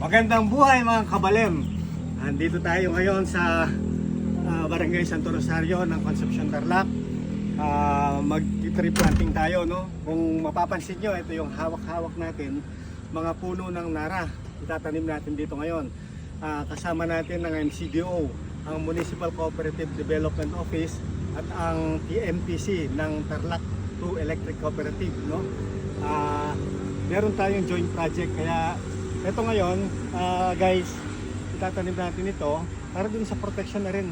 Magandang buhay mga kabalem. Andito tayo ngayon sa ah, Barangay Santo Rosario ng Concepcion Tarlac. Ah, mag-tree planting tayo, no? Kung mapapansin nyo, ito yung hawak-hawak natin, mga puno ng nara. Itatanim natin dito ngayon. Ah, kasama natin ng MCDO, ang Municipal Cooperative Development Office at ang TMPC ng Tarlac 2 Electric Cooperative, no? Ah, meron tayong joint project kaya ito ngayon, ah, guys, itatanim natin ito para din sa protection na rin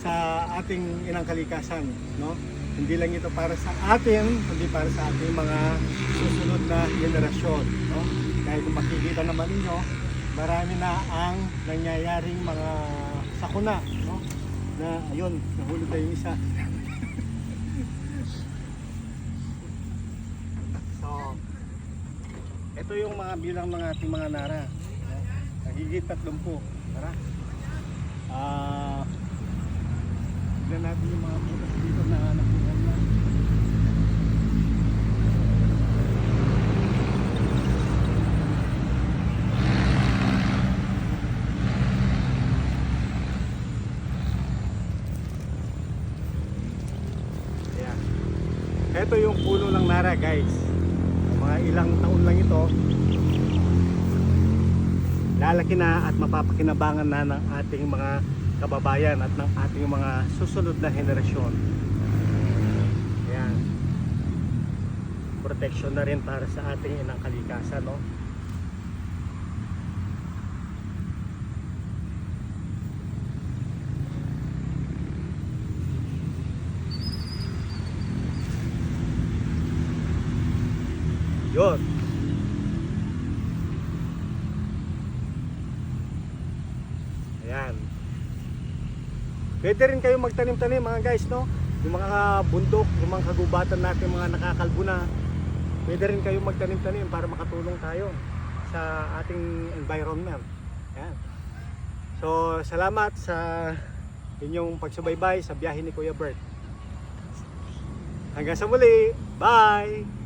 sa ating inang kalikasan, no? Hindi lang ito para sa atin, kundi para sa ating mga susunod na generasyon, no? Dahil kung makikita naman ninyo, marami na ang nangyayaring mga sakuna, no? Na ayun, nahulog na yung isa. Ito yung mga bilang ng ating mga nara. Nagigit 30. Tara. Ah, tignan natin yung mga putas dito na nakuha na. Ito yung puno ng nara guys. Mga ilang taon lang ito. Lalaki na at mapapakinabangan na ng ating mga kababayan at ng ating mga susunod na henerasyon. Ayan. Protection na rin para sa ating inang kalikasan, no? Yun. Ayan. Pwede rin kayo magtanim-tanim mga guys, no? Yung mga bundok, yung mga kagubatan natin, mga nakakalbo na. Pwede rin kayo magtanim-tanim para makatulong tayo sa ating environment. Ayan. So, salamat sa inyong pagsubaybay sa biyahe ni Kuya Bert. Hanggang sa muli. Bye!